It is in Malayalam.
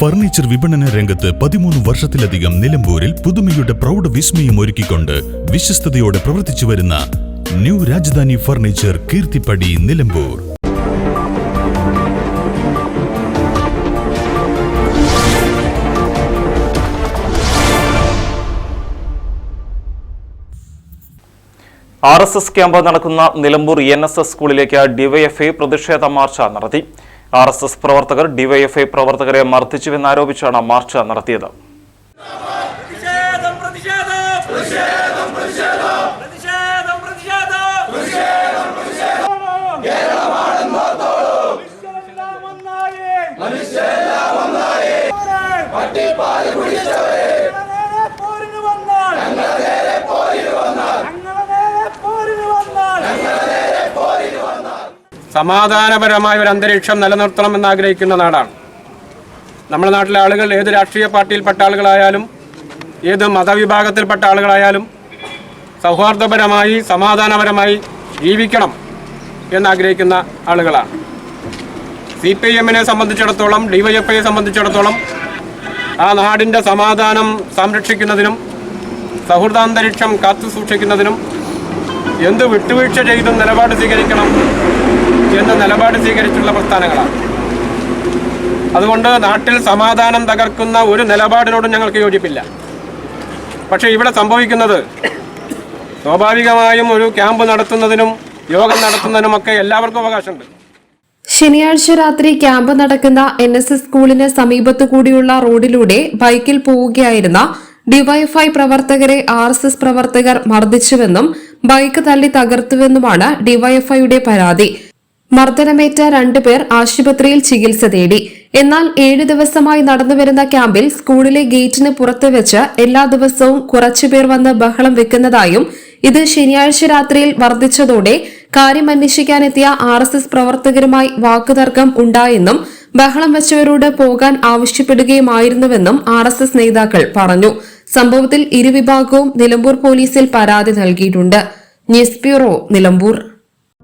ഫർണിച്ചർ വിപണന രംഗത്ത് പതിമൂന്ന് വർഷത്തിലധികം നിലമ്പൂരിൽ പുതുമയുടെ പ്രൗഢ വിസ്മയം ഒരുക്കിക്കൊണ്ട് വിശ്വസ്തയോടെ പ്രവർത്തിച്ചു വരുന്ന new Rajadhani furniture Keerthippadi Nilambur. R S S camp നടക്കുന്ന നിലമ്പൂർ എൻ എസ് എസ് സ്കൂളിലേക്ക് ഡിവൈഎഫ്ഐ പ്രതിഷേധ മാർച്ച് നടത്തി. ആർ എസ് എസ് പ്രവർത്തകർ ഡിവൈഎഫ്ഐ പ്രവർത്തകരെ മർദ്ദിച്ചുവെന്നാരോപിച്ചാണ് മാർച്ച് നടത്തിയത്. മനുഷ്യരെല്ലാം ഒന്നായി പട്ടിപ്പാൽ കുടിച്ചവരെ! സമാധാനപരമായ ഒരു അന്തരീക്ഷം നിലനിർത്തണമെന്ന് ആഗ്രഹിക്കുന്ന നാടാണ്. നമ്മുടെ നാട്ടിലെ ആളുകൾ ഏത് രാഷ്ട്രീയ പാർട്ടിയിൽപ്പെട്ട ആളുകളായാലും ഏത് മതവിഭാഗത്തിൽപ്പെട്ട ആളുകളായാലും സൗഹാർദ്ദപരമായി സമാധാനപരമായി ജീവിക്കണം എന്നാഗ്രഹിക്കുന്ന ആളുകളാണ്. സി പി എമ്മിനെ സംബന്ധിച്ചിടത്തോളം ഡിവൈഎഫ്ഐയെ സംബന്ധിച്ചിടത്തോളം ആ നാടിന്റെ സമാധാനം സംരക്ഷിക്കുന്നതിനും സൗഹൃദാന്തരീക്ഷം കാത്തു സൂക്ഷിക്കുന്നതിനും എന്ത് വിട്ടുവീഴ്ച ചെയ്തും നിലപാട് സ്വീകരിക്കണം എന്ന നിലപാട് സ്വീകരിച്ചിട്ടുള്ള പ്രസ്ഥാനങ്ങളാണ്. അതുകൊണ്ട് നാട്ടിൽ സമാധാനം തകർക്കുന്ന ഒരു നിലപാടിനോടും ഞങ്ങൾക്ക് യോജിപ്പില്ല. പക്ഷേ ഇവിടെ സംഭവിക്കുന്നത് സ്വാഭാവികമായും ഒരു ക്യാമ്പ് നടത്തുന്നതിനും യോഗം നടത്തുന്നതിനുമൊക്കെ എല്ലാവർക്കും അവകാശമുണ്ട്. ശനിയാഴ്ച രാത്രി ക്യാമ്പ് നടക്കുന്ന എൻ എസ് എസ് സ്കൂളിന് സമീപത്തു കൂടിയുള്ള റോഡിലൂടെ ബൈക്കിൽ പോവുകയായിരുന്ന ഡിവൈഫൈ പ്രവർത്തകരെ ആർ എസ് എസ് പ്രവർത്തകർ മർദ്ദിച്ചുവെന്നും ബൈക്ക് തള്ളി തകർത്തുവെന്നുമാണ് ഡിവൈഎഫ്ഐയുടെ പരാതി. മർദ്ദനമേറ്റ രണ്ടുപേർ ആശുപത്രിയിൽ ചികിത്സ തേടി. എന്നാൽ ഏഴ് ദിവസമായി നടന്നുവരുന്ന ക്യാമ്പിൽ സ്കൂളിലെ ഗേറ്റിന് പുറത്ത് വെച്ച് എല്ലാ ദിവസവും കുറച്ചുപേർ വന്ന് ബഹളം വെക്കുന്നതായും ഇത് ശനിയാഴ്ച രാത്രിയിൽ വർദ്ധിച്ചതോടെ കാര്യം അന്വേഷിക്കാനെത്തിയ ആർ എസ് എസ് പ്രവർത്തകരുമായി വാക്കുതർക്കം ഉണ്ടായെന്നും ബഹളം വെച്ചവരോട് പോകാൻ ആവശ്യപ്പെടുകയുമായിരുന്നുവെന്നും ആർ എസ് എസ് നേതാക്കൾ പറഞ്ഞു. സംഭവത്തിൽ ഇരുവിഭാഗവും നിലമ്പൂർ പോലീസിൽ പരാതി നൽകിയിട്ടുണ്ട്. News bureau Nilambur.